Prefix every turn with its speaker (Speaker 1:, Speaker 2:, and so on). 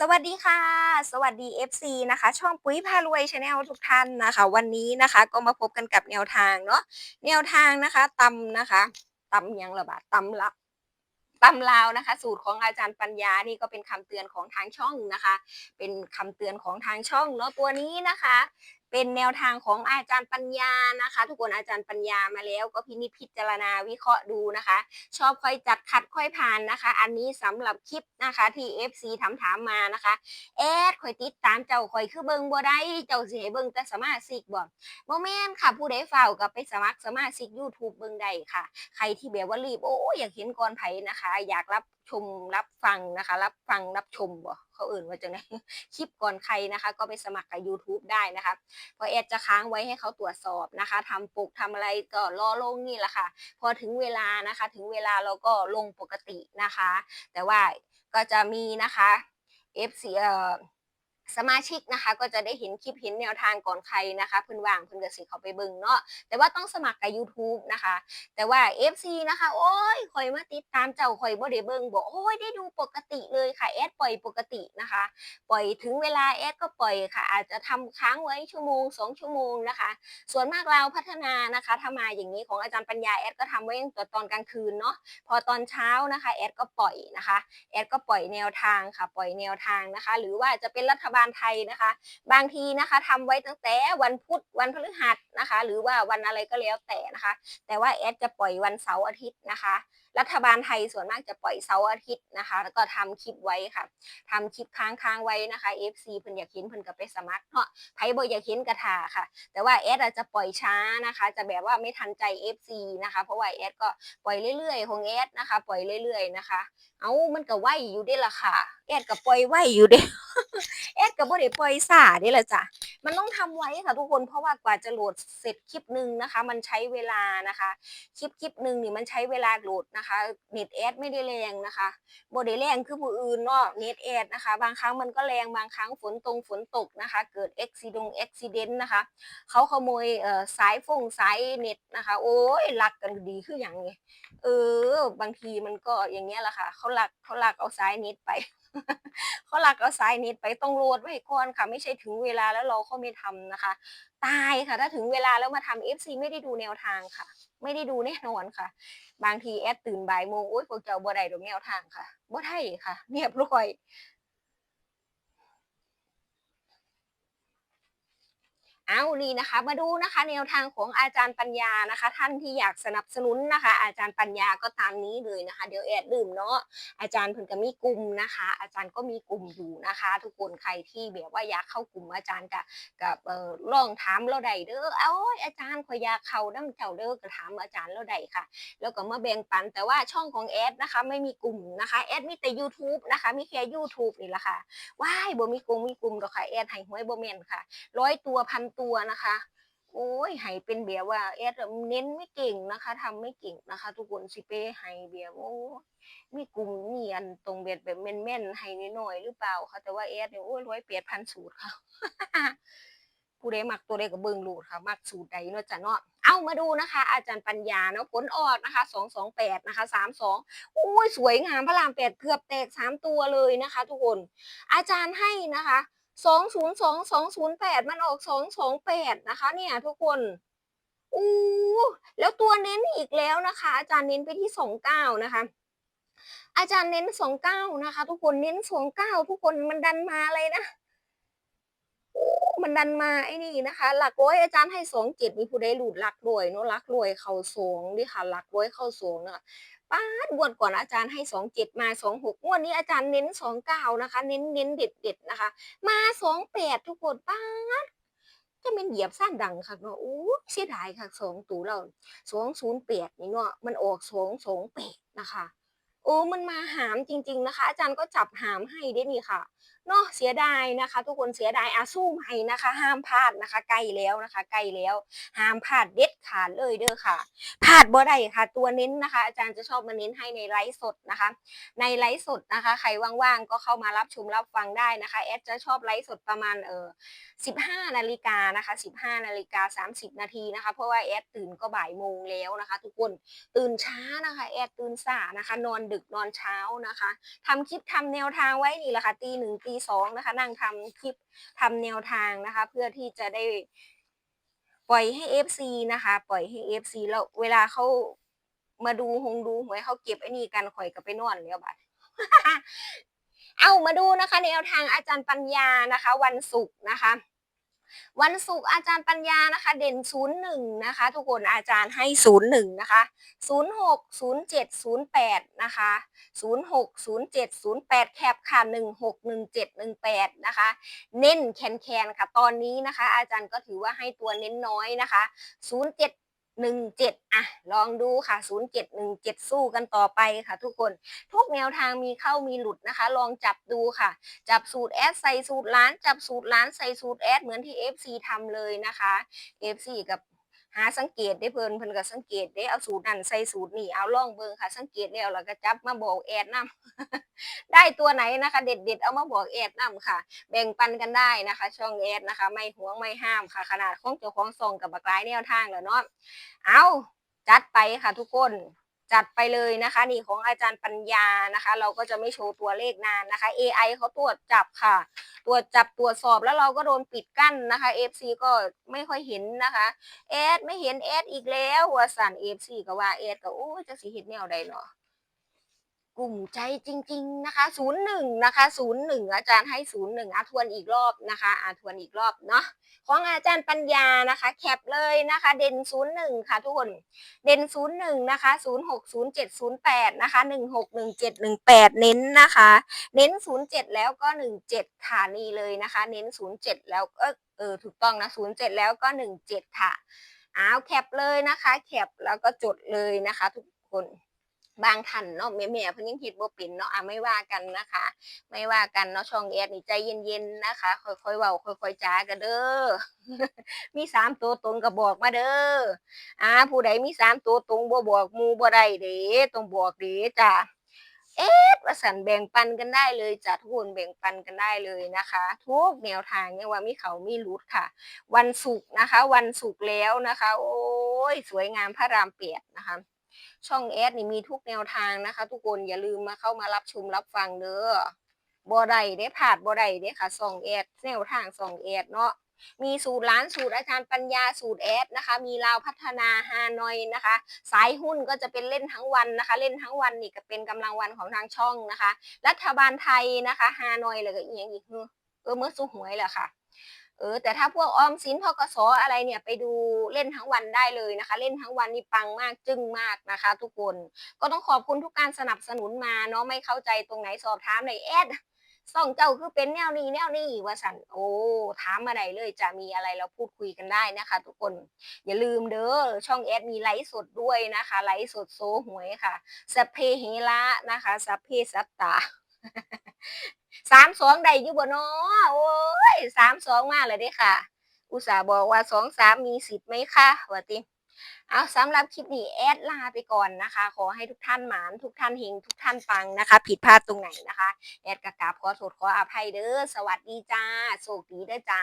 Speaker 1: สวัสดีค่ะ สวัสดี FC นะคะ ช่องปุ๋ยพารวยชาแนลทุกท่านนะคะ วันนี้นะคะก็มาพบกันกับแนวทางเนาะแนวทางนะคะตำนะคะตำยังระบาดตำลับตำลาวนะคะ สูตรของอาจารย์ปัญญานี่ก็เป็นคำเตือนของทางช่องนะคะ เป็นคำเตือนของทางช่องเนาะตัวนี้นะคะเป็นแนวทางของอาจารย์ปัญญานะคะ ทุกคนอาจารย์ปัญญามาแล้ว ก็พินิจพิจารณาวิเคราะห์ดูนะคะ ชอบค่อยจัดขัดค่อยผ่านนะคะ อันนี้สำหรับคลิปนะคะที่ FC ถามถามๆมานะคะแอดค่อยติดตามเจ้าค่อยคือเบิงบ่ได้เจ้าสิให้เบิงแต่สมาชิกบ่บ่แม่นค่ะ ผู้ใดเฝ้าก็ไปสมัครสมาชิก YouTube เบิงได้ค่ะ ใครที่แบบว่ารีบโอ้อยากเห็นก่อนไผนะคะ อยากรับ ชมรับฟังนะคะ รับฟังรับชมบ่เขาเอื่นว่าจังไดคลิปก่อนใครนะคะ ก็ไปสมัครกับ YouTube ได้นะคะพอแอดจะค้างไว้ให้เขาตรวจสอบนะคะทำปกทำอะไรก็รอลงนี่แหละค่ะ พอถึงเวลานะคะ ถึงเวลาเราก็ลงปกตินะคะ แต่ว่าก็จะมีนะคะ FC เอ่อ สมาชิกนะคะก็จะได้เห็นคลิปเห็นแนวทางก่อนใครนะคะเพิ่อนว่างเพิ่อนก็สิเขาไปเบิ่งเนาะแต่ว่าต้องสมัครกับ YouTube นะคะ แต่ว่า FC นะคะ โอ้ยข่อยมาติดตามเจ้าข่อยบ่ได้เบิ่งบ่โอ้ยได้ดูปกติเลยค่ะแอดปล่อยปกตินะคะ ปล่อยถึงเวลาแอดก็ปล่อยค่ะ อาจจะทำค้างไว้ชั่วโมงสองชั่วโมงนะคะ ส่วนมากเราพัฒนานะคะถ้ามาอย่างนี้ของอาจารย์ปัญญาแอดก็ทำไว้ตั้งแต่ตอนกลางคืนเนาะพอตอนเช้านะคะแอดก็ปล่อยนะคะแอดก็ปล่อยแนวทางค่ะ ปล่อยแนวทางนะคะ หรือว่าจะเป็นรัฐบาลไทยนะคะ บางทีนะคะทำไว้ตั้งแต่วันพุธวันพฤหัส นะคะ หรือว่าวันอะไรก็แล้วแต่นะคะ แต่ว่าแอดจะปล่อยวันเสาร์อาทิตย์นะคะ รัฐบาลไทยส่วนมากจะปล่อยเสาร์อาทิตย์นะคะ แล้วก็ทำคลิปไว้ค่ะทำคลิปค้างค้างๆไว้นะคะ FC เพิ่นอยากเห็นเพิ่นก็ไปสมัครเนาะไผบ่อยากเห็นกระทาค่ะ แต่ว่าแอดอาจจะปล่อยช้านะคะ จะแบบว่าไม่ทันใจ FC นะคะ เพราะว่าแอดก็ปล่อยเรื่อยๆของแอดนะคะ ปล่อยเรื่อยๆนะคะ เอามันก็ไหวอยู่เด้ละค่ะ แอดก็ปล่อยไหวอยู่เด้แอดก็บ่ได้ปล่อยซ่าเด้ละจ้ะมันต้องทำไว้ค่ะทุกคนเพราะว่ากว่าจะโหลดเสร็จคลิปหนึ่งนะคะ มันใช้เวลานะคะ คลิปคลิปหนึ่งนี่มันใช้เวลาโหลดนะคะเน็ตแอดไม่ได้แรงนะคะบ่ได้แรงคือผู้อื่นเนาะเน็ตแอดนะคะ บางครั้งมันก็แรงบางครั้งฝนตรงฝนตกนะคะ เกิดเอุบิเหตุอุบิเหตุนะคะเขาขโมยเอ่อสายฟงสายเน็ตนะคะ โอ้ยหลักกันดีคืออย่างนี้เออบางทีมันก็อย่างเงี้ยแหละค่ะเขาหลักเขาหลักเอาสายเน็ตไป เขาลักเอาสายเน็ตไปต้องโหลดไว้ก่อนค่ะ ไม่ใช่ถึงเวลาแล้วเราก็ไม่ทำนะคะ ตายค่ะ ถ้าถึงเวลาแล้วมาทำ FC ไม่ได้ดูแนวทางค่ะ ไม่ได้ดูแน่นอนค่ะ บางทีแอดตื่นบ่ายโมงโอ๊ยพวกเจ้าบ่ได้ดูแนวทางค่ะบ่ได้ค่ะ เรียบร้อย เอานี่นะคะมาดูนะคะแนวทางของอาจารย์ปัญญานะคะ ท่านที่อยากสนับสนุนนะคะ อาจารย์ปัญญาก็ตามนี้เลยนะคะ เดี๋ยวแอดลืมเนาะอาจารย์เพิ่นก็มีกลุ่มนะคะ อาจารย์ก็มีกลุ่มอยู่นะคะ ทุกคนใครที่แบบว่าอยากเข้ากลุ่มอาจารย์กับกับเอ่อลองถามเราได้เด้อเอ้ยอาจารย์ขอยอยากเข้านํเจ้าเด้อก็ถามอาจารย์เราได้ค่ะ แล้วก็มาแบ่งปันแต่ว่าช่องของแอดนะคะไม่มีกลุ่มนะคะแอดมีแต่ YouTube นะคะมีแค่ YouTube นี่แหละค่ะว้ายบ่มีกลุ่มมีกลุ่มดอกค่ะแอดให้หวยบ่แม่นค่ะร้อยตัวพันตัวนะคะ โอ้ยให้เป็นแบบว่าแอดเน้นไม่เก่งนะคะทำไม่เก่งนะคะ ทุกคนสิไปให้แบบโอ้มีกลุ่มมีอันตรงแบบแบบแม่นๆให้น้อยๆหรือเปล่าคะแต่ว่าแอดเนี่ยโอ้ยร้อยแปดพันสูตรค่ะผู้ใดมักตัวใดก็เบิ่งโลดค่ะมักสูตรใดเนาะจ้ะเนาะเอามาดูนะคะ อาจารย์ปัญญาเนาะผลออกนะคะสองสองแปดนะคะสามสองโอ้ยสวยงามพระรามแปดเกือบแตกสามตัวเลยนะคะ ทุกคน อาจารย์ให้นะคะ สองศูนย์สองสองศูนย์แปดมันออกสองสองแปดนะคะ เนี่ยทุกคนอู้แล้วตัวเน้นอีกแล้วนะคะ อาจารย์เน้นไปที่สองเก้านะคะ อาจารย์เน้นสองเก้านะคะ ทุกคนเน้นสองเก้าทุกคนมันดันมาเลยนะ มันดันมาไอ้นี่นะคะ หลักร้อยอาจารย์ให้สองเจ็ดมีผู้ใดหลุดหลักรวยเนาะหลักรวยเข้าสองดิค่ะหลักร้อยเข้าสองนะคะป้าดงวดก่อนอาจารย์ให้สองเจ็ดมาสองหกงวดนี้อาจารย์เน้นสองเก้านะคะ เน้นเน้นเด็ดเด็ดนะคะ มาสองแปดทุกคนป้าดจะเป็นเหยียบสั้นดังค่ะเนาะอู้เสียดายค่ะสองตูเราสองศูนย์แปดนี่เนาะมันออกสองสองแปดนะคะโอ้มันมาหามจริง ๆนะคะ อาจารย์ก็จับหามให้ได้นี่ค่ะ เนาะเสียดายนะคะ ทุกคนเสียดายอาสู้ใหม่นะคะ ห้ามพลาดนะคะใกล้แล้วนะคะใกล้แล้ว ห้ามพลาดเด็ดขาดเลยเด้อค่ะพลาดบ่ได้ค่ะ ตัวเน้นนะคะ อาจารย์จะชอบมาเน้นให้ในไลฟ์สดนะคะ ในไลฟ์สดนะคะ ใครว่างๆก็เข้ามารับชมรับฟังได้นะคะแอดจะชอบไลฟ์สดประมาณเออ15 นาฬิกานะคะ 15 นาฬิกา 30 นาทีนะคะ เพราะว่าแอดตื่นก็บ่ายโมงแล้วนะคะ ทุกคนตื่นช้านะคะ แอดตื่นสายนะคะ นอนดึกนอนเช้านะคะทำคลิปทำแนวทางไว้นี่แหละค่ะตีหนึ่งตีสองนะคะ นั่งทำคลิปทำแนวทางนะคะ เพื่อที่จะได้ปล่อยให้ FC นะคะ ปล่อยให้ FC แล้วเวลาเขามาดูหงดูหวยเขาเก็บไอ้นี่กันข่อยกับไปนอนแล้วบัดเอามาดูนะคะแนวทางอาจารย์ปัญญานะคะ วันศุกร์นะคะ วันศุกร์อาจารย์ปัญญานะคะ เด่นศูนย์หนึ่งนะคะ ทุกคนอาจารย์ให้ศูนย์หนึ่งนะคะศูนย์หกศูนย์เจ็ดศูนย์แปดนะคะศูนย์หกศูนย์เจ็ดศูนย์แปดแคปค่ะหนึ่งหกหนึ่งเจ็ดหนึ่งแปดนะคะ เน้นแคนแคนค่ะ ตอนนี้นะคะ อาจารย์ก็ถือว่าให้ตัวเน้นน้อยนะคะศู หนึ่งเจ็ดอะลองดูค่ะศูนย์เจ็ดหนึ่งเจ็ดสู้กันต่อไปค่ะ ทุกคนทุกแนวทางมีเข้ามีหลุดนะคะ ลองจับดูค่ะ จับสูตรแอดใส่สูตรล้าน จับสูตรล้านใส่สูตรแอดเหมือนที่ FC ทำเลยนะคะ FC กับ หาสังเกตได้เพิ่นเพิ่นก็สังเกตได้เอาสูตรนั่นใส่สูตรนี่เอาล่องเบิ่งค่ะ สังเกตแล้วแล้วก็จับมาบอกแอดนํได้ตัวไหนนะคะ เด็ดๆเอามาบอกแอดนํค่ะ แบ่งปันกันได้นะคะ ช่องแอดนะคะ ไม่หวงไม่ห้ามค่ะ ขนาดของเจ้าของส่งกับบักไลายแนวทางแล้วเนาะเอาจัดไปค่ะทุกคน จัดไปเลยนะคะ นี่ของอาจารย์ปัญญานะคะ เราก็จะไม่โชว์ตัวเลขนานนะคะ AI เขาตรวจจับค่ะ ตรวจจับตรวจสอบแล้วเราก็โดนปิดกั้นนะคะ FC ก็ไม่ค่อยเห็นนะคะเอสไม่เห็นเอสอีกแล้วหัวสัน FC ก็ว่าเอสก็โอ้ยจะสิเห็นแนวใดเนาะ กลุ่มใจจริง ๆนะคะ 01 นะคะ 01 อาจารย์ให้ 01อาทวนอีกรอบนะคะอาทวนอีกรอบเนาะของอาจารย์ปัญญานะคะ แคปเลยนะคะ เด่น 01 ค่ะทุกคน เด่น 01 นะคะ 060708 นะคะ 161718 เน้นนะคะ เน้น 07 แล้วก็ 17 ค่ะนี่เลยนะคะ เน้น 07 แล้วก็เออถูกต้องนะ 07 แล้วก็ 17 ค่ะอ้าวแคปเลยนะคะ แคปแล้วก็จดเลยนะคะ ทุกคน บางท่านเนาะแม่แม่เพิ่นยังคิดบ่เป็นเนาะอะไม่ว่ากันนะคะ ไม่ว่ากันเนาะช่องแอดนี่ใจเย็นๆนะคะ ค่อยๆเว้าค่อยๆจากันเด้อมีสามตัวตรงก็บอกมาเด้ออ่าผู้ใดมีสามตัวตรงบ่บอกหมู่บ่ได้เด้ต้องบอกเด้จ้ะเอ๊ะว่าสันแบ่งปันกันได้เลยจ้ะทุกคนแบ่งปันกันได้เลยนะคะ ทุกแนวทางเนี่ยว่ามีเขามีรุดค่ะ วันศุกร์นะคะ วันศุกร์แล้วนะคะ โอ้ยสวยงามพระรามเปียดนะคะ ช่องแอดนี่มีทุกแนวทางนะคะ ทุกคนอย่าลืมมาเข้ามารับชมรับฟังเด้อบ่ได้เด้ผ่าดบ่ได้เด้ค่ะส่องแอดแนวทางส่องแอดเนาะมีสูตรร้านสูตรอาจารย์ปัญญาสูตรแอดนะคะ มีลาวพัฒนาฮานอยนะคะ สายหุ้นก็จะเป็นเล่นทั้งวันนะคะ เล่นทั้งวันนี่ก็เป็นกำลังวันของทางช่องนะคะ รัฐบาลไทยนะคะฮานอยแล้วก็อีกอย่างอีกเออเออเมื่อสู้หวยแหละค่ะ เออแต่ถ้าพวกออมสินทกสอะไรเนี่ยไปดูเล่นทั้งวันได้เลยนะคะ เล่นทั้งวันนี่ปังมากจึ้งมากนะคะ ทุกคนก็ต้องขอบคุณทุกการสนับสนุนมาเนาะไม่เข้าใจตรงไหนสอบถามในอยแอดส่องเจ้าคือเป็นแนวนี้แนวนี้ว่าสันโอ้ถามมาได้เลยจะมีอะไรเราพูดคุยกันได้นะคะ ทุกคนอย่าลืมเด้อช่องแอดมีไลฟ์สดด้วยนะคะไลฟ์สดโซหวยค่ะสพเพเฮระนะคะสพเพสัตตา สามสองได้อยู่บ่เนาะโอ้ยสามสองมาเลยเด้ค่ะ อุตส่าห์บอกว่าสองสามมีสิทธิ์ไหมคะว่าติเอาสำหรับคลิปนี้แอดลาไปก่อนนะคะ ขอให้ทุกท่านหมานทุกท่านเฮงทุกท่านปังนะคะ ผิดพลาดตรงไหนนะคะ แอดกะกาบขอโทษขออภัยเด้อสวัสดีจ้าโชคดีเด้อจ้า